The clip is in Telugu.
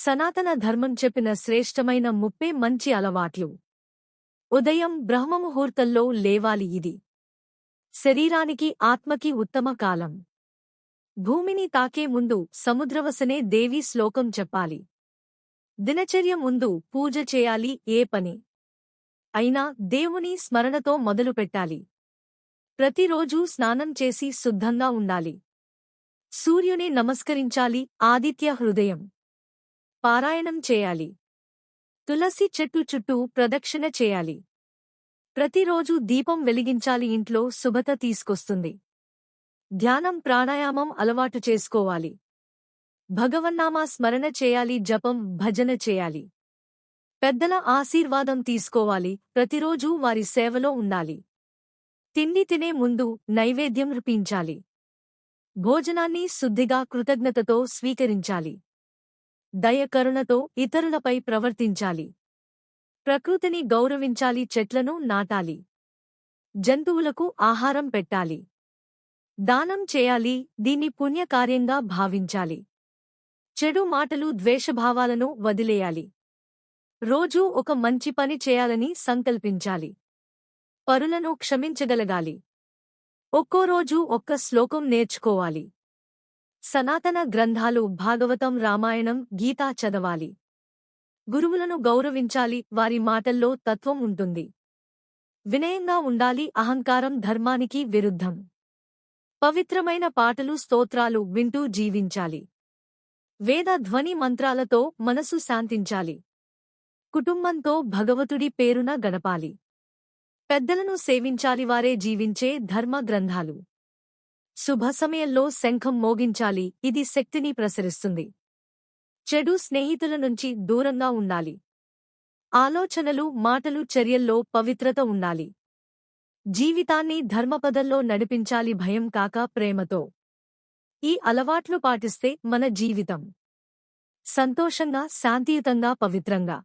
సనాతన ధర్మం చెప్పిన శ్రేష్టమైన ముప్పే మంచి అలవాట్లు. ఉదయం బ్రహ్మముహూర్తంలో లేవాలి ఇది. శరీరానికి ఆత్మకి ఉత్తమ కాలం. భూమిని తాకే ముందు సముద్రవసనే దేవి శ్లోకం చెప్పాలి. దినచర్య ముందు పూజ చేయాలి ఏ పని? అయినా దేవుని స్మరణతో మొదలుపెట్టాలి ప్రతిరోజూ స్నానం చేసి శుద్ధంగా ఉండాలి. సూర్యుని నమస్కరించాలి ఆదిత్య హృదయం. పారాయణం చేయాలి. తులసి చెట్టు చుట్టూ ప్రదక్షిణ చేయాలి. ప్రతిరోజు దీపం వెలిగించాలి ఇంట్లో శుభత తీసుకొస్తుంది. ధ్యానం ప్రాణాయామం అలవాటు చేసుకోవాలి. భగవన్నామా స్మరణ చేయాలి జపం భజన చేయాలి. పెద్దల ఆశీర్వాదం తీసుకోవాలి ప్రతిరోజూ వారి సేవలో ఉండాలి. తిండి తినే ముందు నైవేద్యం రుపించాలి భోజనాన్ని శుద్ధిగా కృతజ్ఞతతో స్వీకరించాలి. దయకరుణతో ఇతరులపై ప్రవర్తించాలి. ప్రకృతిని గౌరవించాలి చెట్లను నాటాలి. జంతువులకు ఆహారం పెట్టాలి. దానం చేయాలి దీన్ని పుణ్యకార్యంగా భావించాలి. చెడు మాటలు ద్వేషభావాలను వదిలేయాలి. రోజూ ఒక మంచి పని చేయాలని సంకల్పించాలి. పరులను క్షమించగలగాలి. ఒక్కో రోజు ఒక్క శ్లోకం నేర్చుకోవాలి. సనాతన గ్రంథాలు భాగవతం రామాయణం గీతా చదవాలి. గురువులను గౌరవించాలి వారి మాటల్లో తత్వం ఉంటుంది. వినయంగా ఉండాలి అహంకారం ధర్మానికి విరుద్ధం. పవిత్రమైన పాటలు స్తోత్రాలు వింటూ జీవించాలి. వేద ధ్వని మంత్రాలతో మనసు శాంతించాలి. కుటుంబంతో భగవతుడి పేరున గడపాలి. పెద్దలను సేవించాలి వారే జీవించే ధర్మ గ్రంథాలు. శుభ సమయంలో శంఖం మోగించాలి. ఇది శక్తిని ప్రసరిస్తుంది. చెడు స్నేహితుల నుంచి దూరంగా ఉండాలి. ఆలోచనలు మాటలు చర్యల్లో పవిత్రత ఉండాలి. జీవితాన్ని ధర్మపదంలో నడిపించాలి భయం కాక ప్రేమతో. ఈ అలవాట్లు పాటిస్తే మన జీవితం సంతోషంగా శాంతియుతంగా పవిత్రంగా.